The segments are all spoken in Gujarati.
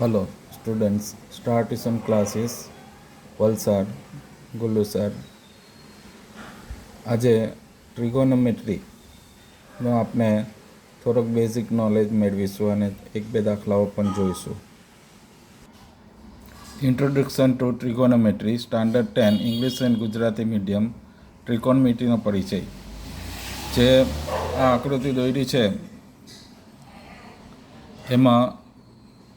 Hello students star tuition classes Valsad Gullu sir આજે ટ્રિગોનોમેટ્રીનો આપણે થોડોક બેઝિક નોલેજ મેળવીશું અને એક બે દાખલાઓ પણ જોઈશું. Introduction to trigonometry standard ten English and Gujarati medium ટ્રિકોનમેટ્રીનો પરિચય. જે આ આકૃતિ દોરી છે. એમાં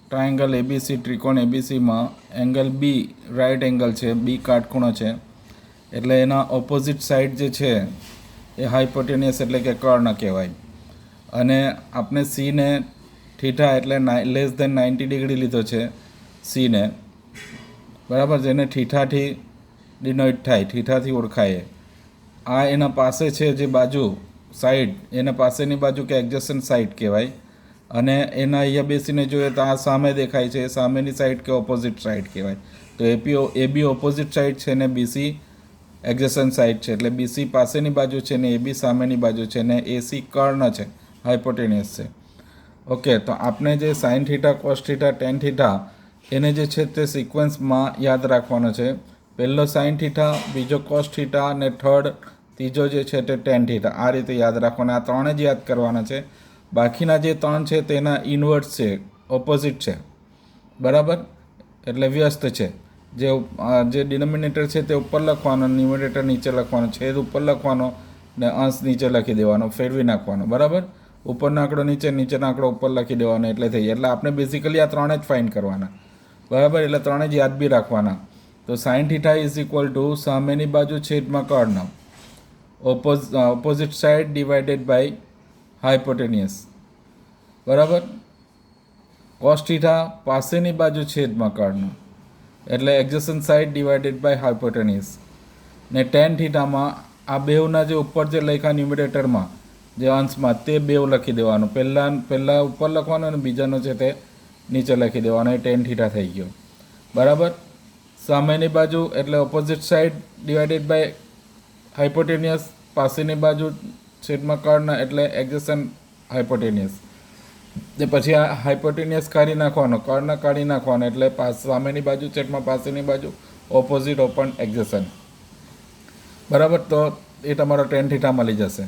ટ્રાયેંગલ એબીસી ત્રિકોણ એબીસીમાં એંગલ બી રાઇટ એંગલ છે બી કાટખૂણો છે. એટલે એના ઓપોઝિટ સાઈડ જે છે, એ હાઇપોટેનિયસ એટલે કે કર્ણ કહેવાય. અને આપણે સીને થીઠા એટલે લેસ ધેન નાઇન્ટી ડિગ્રી લીધો છે સીને બરાબર જેને થીઠાથી ડિનોઇટ થાય થીઠાથી ઓળખાય. આ એના પાસે છે જે બાજુ સાઈડ, એને પાસેની બાજુ કે એડજસ્ટન્ટ સાઈડ કહેવાય. અને એના અહીંયા બેસીને જોઈએ તો આ સામે દેખાય છે, એ સામેની સાઈડ કે ઓપોઝિટ સાઈડ કહેવાય. તો AP A B opposite side છે ને બીસી એડજસ્ટન્ટ સાઈડ છે. એટલે બીસી પાસેની બાજુ છે ને એ બી સામેની બાજુ છે ને એસી કર્ણ છે હાઇપોટેનિયસ છે. ઓકે, તો આપણે જે sine theta cos theta tan theta એને જે છે તે સિક્વન્સમાં યાદ રાખવાનો છે. પહેલો સાઇન થીટા બીજો કોસ થીટા અને થર્ડ ત્રીજો જે છે તે ટેન થીટા આ રીતે યાદ રાખવાના. આ ત્રણે જ યાદ કરવાના છે. બાકીના જે ત્રણ છે તેના ઇન્વર્ટ છે. ઓપોઝિટ છે. બરાબર? એટલે વ્યસ્ત છે. જે જે ડિનોમિનેટર છે તે ઉપર લખવાનો ન્યુમિનેટર નીચે લખવાનો, છેદ ઉપર લખવાનો ને અંશ નીચે લખી દેવાનો, ફેરવી નાખવાનો. બરાબર? ઉપરનો આંકડો નીચે, નીચેનો આંકડો ઉપર લખી દેવાનો એટલે થઈ એટલે આપણે બેઝિકલી આ ત્રણે જ ફાઇન કરવાના. બરાબર? એટલે ત્રણે જ યાદ બી રાખવાના. તો sine theta is equal to સામેની બાજુ છેદમાં કર્ણ oppose opposite side divided by hypotenuse બરાબર? કોસ્ટીઠા પાસેની બાજુ છેદમાં કર્ણ એટલે adjacent side divided by hypotenuse ને ટેન થીટામાં આ બેવના જે ઉપર જે લખ્યા ન્યુમિરેટરમાં જે અંશમાં, તે બેવ લખી દેવાનું. પહેલાં પહેલાં ઉપર લખવાનું અને બીજાનો છે તે નીચે લખી દેવાનો. એ ટેન થીટા થઈ ગયો. બરાબર? સામેની બાજુ એટલે opposite side divided by hypotenuse પાસેની બાજુ છેદમાં કર્ણ એટલે એક્ઝેસન હાઇપોટેનિયસ તે પછી આ હાઇપોટેનિયસ કાઢી નાખવાનો કર્ણ કાઢી નાખવાનો એટલે સામેની બાજુ છેદમાં પાસેની બાજુ ઓપોઝિટ ઓપન એક્ઝેસન બરાબર? તો એ તમારો ટેન થીટા મળી જશે.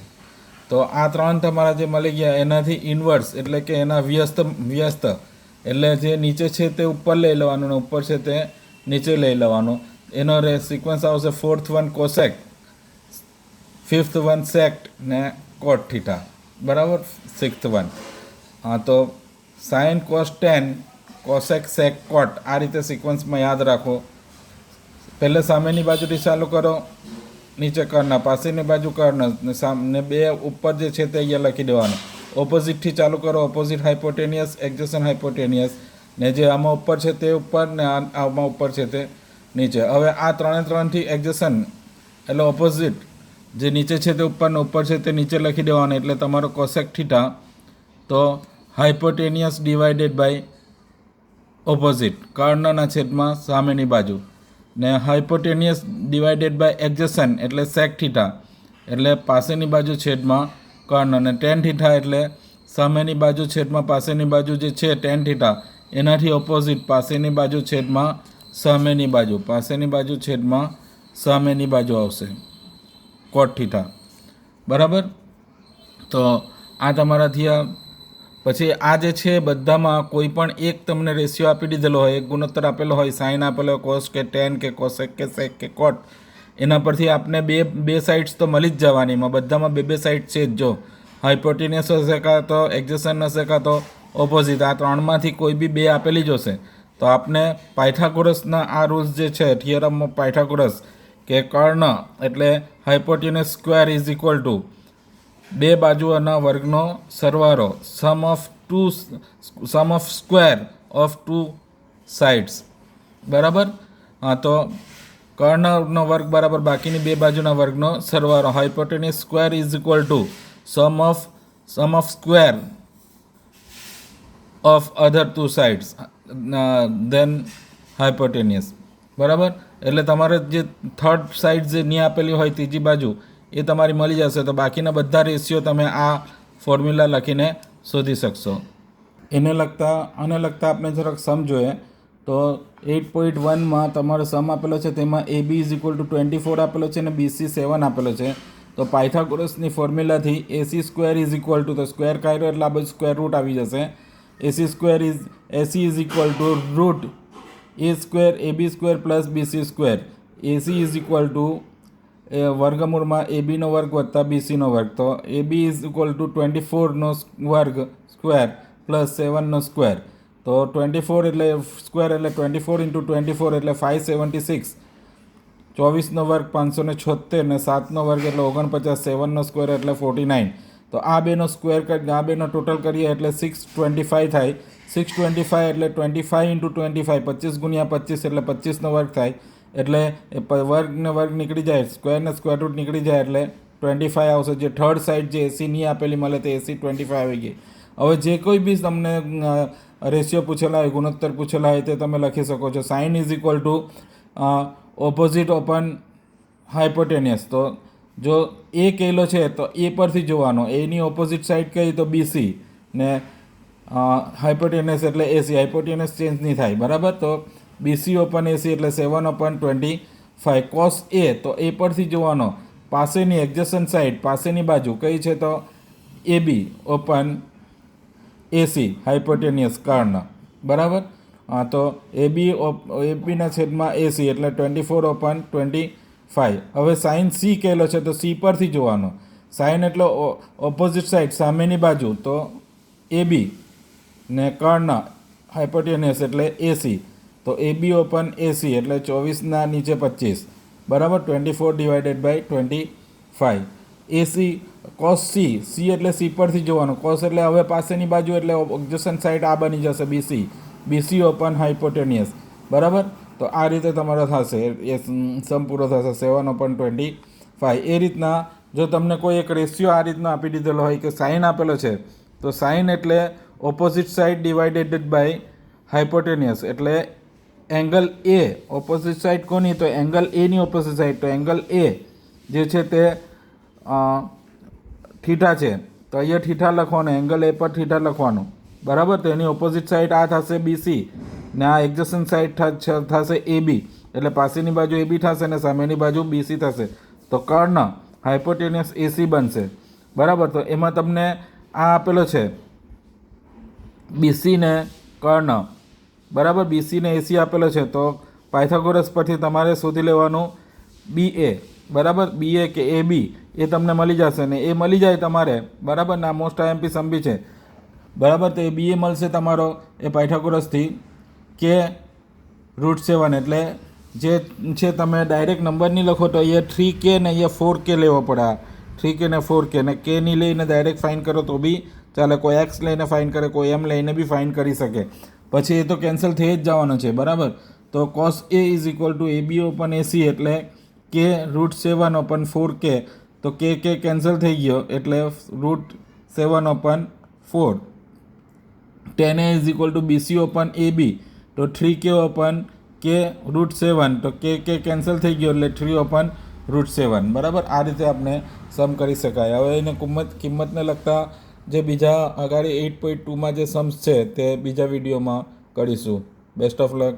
તો આ ત્રણ તમારા જે મળી ગયા, એનાથી ઇન્વર્સ એટલે કે એના વ્યસ્ત વ્યસ્ત એટલે જે નીચે છે તે ઉપર લઈ લેવાનું ને ઉપર છે તે નીચે લઈ લેવાનું. એનો રે સિક્વન્સ આવશે fourth one cosec fifth one sec ને કોટ થીટા બરાબર? સિક્સ્થ વન હા, તો sine cos tan cosec sec cot આ રીતે સિક્વન્સમાં યાદ રાખો. પહેલે સામેની બાજુથી ચાલુ કરો, નીચે કર્ણ પાસેની બાજુ કર્ણ સામને બે ઉપર જે છે તે અહીંયા લખી દેવાનું. ઓપોઝિટથી ચાલુ કરો ઓપોઝિટ હાઇપોટેનિયસ એક્ઝેશન હાઇપોટેનિયસ ને જે આમાં ઉપર છે તે ઉપર, ને આમાં ઉપર છે તે નીચે. હવે આ ત્રણે ત્રણથી એક્ઝેશન એટલે ઓપોઝિટ જે નીચે છે તે ઉપરને ઉપર છે તે નીચે લખી દેવાનું એટલે તમારો કોસેક થીટા તો હાઇપોટેનિયસ ડિવાઇડેડ બાય ઓપોઝિટ કર્ણના છેદમાં સામેની બાજુ. ને હાઇપોટેનિયસ ડિવાઇડેડ બાય એક્ઝેશન એટલે સેક થીટા એટલે પાસેની બાજુ છેદમાં કર્ણ અને ટેન થીટા એટલે સામેની બાજુ છેદમાં પાસેની બાજુ જે છે ટેન થીટા એનાથી ઓપોઝિટ પાસેની બાજુ છેદમાં સામેની બાજુ. પાસેની બાજુ છેદમાં સામેની બાજુ આવશે. કોટ થીટા બરાબર? તો આ તમારા થયા પછી આ જે છે બધામાં કોઈ પણ એક તમને રેશિયો આપી દીધેલો હોય, એક ગુણોત્તર આપેલો હોય સાઇન આપેલો હોય કોસ કે ટેન કે કોસેક કે સેક કે કોટ એના પરથી આપને બે બે સાઇડ્સ તો મળી જ જવાની. એમાં બધામાં બે બે સાઇડ છે જ જો. હાઇપોટિનિયસ હશે કાં તો એક્ઝેશન હશે કાં તો ઓપોઝિટ આ ત્રણમાંથી કોઈ બી બે આપેલી જ હશે. તો આપને પાયથાગોરસના આ રૂલ્સ જે છે થિયરમ ઓફ પાયથાગોરસ કે કર્ણ એટલે hypotenuse square is equal to બે બાજુઓના વર્ગનો સરવારો sum of two sum of square of two sides બરાબર? હા, તો કર્ણનો વર્ગ બરાબર બાકીની બે બાજુના વર્ગનો સરવારો hypotenuse square is equal to sum of sum of square of other two sides then hypotenuse બરાબર? એટલે તમારે જે થર્ડ સાઇડ જે નહીં આપેલી હોય ત્રીજી બાજુ, એ તમારી મળી જશે. તો બાકીના બધા રેશિયો તમે આ ફોર્મ્યુલા લખીને શોધી શકશો. એને લગતા, આને લગતા આપણે જરાક સમજોએ તો એઇટ પોઈન્ટ વનમાં તમારો સમ આપેલો છે, તેમાં A B is equal to twenty four આપેલો છે અને બીસી સેવન આપેલો છે. તો પાયથાગોરસની ફોર્મ્યુલાથી AC square is equal to તો સ્ક્વેર કાઢ્યો એટલે આ બધું સ્ક્વેર રૂટ આવી જશે. AC square is AC is equal to root A square A B square plus BC square AC is equal to A વર્ગમૂળમાં એ બીનો વર્ગ વત્તા બીસીનો વર્ગ. તો A B is equal to twenty ફોરનો વર્ગ સ્ક્વેર પ્લસ સેવનનો સ્ક્વેર તો ટ્વેન્ટી ફોર એટલે સ્ક્વેર એટલે twenty four into twenty four એટલે ફાઇવ સેવન્ટી સિક્સ ચોવીસનો વર્ગ પાંચસો ને છોતેર ને સાતનો વર્ગ એટલે ઓગણપચાસ સેવનનો સ્ક્વેર એટલે ફોર્ટી નાઇન તો આ બેનો સ્ક્વેર કરી આ બેનો ટોટલ કરીએ એટલે સિક્સ ટ્વેન્ટી ફાઇવ થાય. સિક્સ ટ્વેન્ટી ફાઇવ એટલે twenty five into twenty five પચીસ ગુણ્યા પચીસ એટલે પચીસનો વર્ગ થાય. એટલે વર્ગને વર્ગ નીકળી જાય સ્ક્વેરને સ્ક્વેર રૂટ નીકળી જાય એટલે ટ્વેન્ટી ફાઇવ આવશે. જે થર્ડ સાઈડ જે એસી નહીં આપેલી મળે તે એસી ટ્વેન્ટી ફાઇવ આવી ગઈ. હવે જે કોઈ બી તમને રેશિયો પૂછેલા હોય, ગુણોત્તર પૂછેલા હોય તે તમે લખી શકો છો. Sine is equal to opposite upon hypotenuse તો જો એ કેલો છે, તો એ પરથી જોવાનો. એની ઓપોઝિટ સાઈડ કઈ, તો બીસી ને હાઇપોટેનિયસ એટલે એસી હાઇપોટેનિયસ ચેન્જ નહીં થાય, બરાબર? તો બીસી ઓપન એસી એટલે seven upon twenty five cos A તો એ પરથી જોવાનો, પાસેની એક્ઝેસન સાઈડ પાસેની બાજુ કઈ છે તો? એ બી ઓપન એસી હાઇપોટેનિયસ કર્ણ, બરાબર? હા તો એ બી એ બીના છેદમાં એસી એટલે twenty four upon twenty five હવે સાઇન સી કહેલો છે તો સી પરથી જોવાનો. સાઇન એટલે ઓપોઝિટ સાઈડ સામેની બાજુ, તો એ બી ને કર્ણ હાઇપોટેનિયસ એટલે એસી તો એ બી ઓપન એસી એટલે ચોવીસના નીચે પચીસ. બરાબર? Twenty four divided by twenty five AC cos C C એટલે સી પરથી જોવાનું. કોસ એટલે હવે પાસેની બાજુ એટલે ઓબ્જેક્શન સાઇડ આ બની જશે બીસી બીસી ઓપન હાઇપોટેનિયસ બરાબર? તો આ રીતે તમારો થશે. એ સમ પૂરો થશે. સેવન ઓપન ટ્વેન્ટી ફાઇવ એ રીતના જો તમને કોઈ એક રેશિયો આ રીતનો આપી દીધેલો હોય કે સાઇન આપેલો છે, તો સાઇન એટલે opposite side divided by hypotenuse એટલે એંગલ એ ઓપોઝિટ સાઈડ કોની? તો એંગલ એની ઓપોઝિટ સાઈડ તો એંગલ એ જે છે તે થીઠા છે. તો અહીંયા થીઠા લખવાનું એંગલ એ પર થીઠા લખવાનું. બરાબર? તો એની ઓપોઝિટ સાઈડ આ થશે બીસી ને આ એક્ઝેસન સાઈડ થશે એ બી એટલે પાસેની બાજુ એ બી થશે ને સામેની બાજુ બીસી થશે. તો કર્ણ હાઇપોટેનિયસ એસી બનશે. બરાબર? તો એમાં તમને આ આપેલો છે. બીસી ને કર્ણ. બરાબર, બીસીને એસી આપેલો છે, તો પાયથાગોરસ પરથી તમારે શોધી લેવાનું બી એ બરાબર બી એ કે એ બી એ તમને મળી જશે ને એ મળી જાય તમારે. બરાબર, ના મોસ્ટ આઈએમપી સંભી છે. બરાબર, તો એ બી એ મળશે તમારો, એ પાયથાગોરસથી, કે રૂટ સેવન એટલે જે છે તમે ડાયરેક્ટ નંબરની લખો તો અહીંયા થ્રી કે ને અહીંયા ફોર કે લેવો પડે થ્રી કે ને ફોર કે ને કે નહીં લઈને ડાયરેક્ટ ફાઇન કરો તો બી ચાલે કોઈ એક્સ લઈને ફાઇન કરે, કોઈ એમ લઈને બી ફાઇન કરી શકે. પછી એ તો કેન્સલ થઈ જ જવાનો છે, બરાબર? તો cos A is equal to A B upon AC એટલે કે રૂટ સેવન ઓપન ફોર કે તો કે કે કેન્સલ થઈ ગયો એટલે root seven upon four tan A is equal to BC upon A B તો થ્રી કે ઓપન કે રૂટ સેવન તો કે કે કેન્સલ થઈ ગયો એટલે થ્રી ઓપન રૂટ સેવન બરાબર? આ રીતે આપણે સમ કરી શકાય. હવે એને કિંમત, કિંમતને લગતા જે બીજા અગાડી એઇટ પોઈન્ટ ટુમાં જે સમ્સ છે તે બીજા વિડીયોમાં કરીશું. Best of luck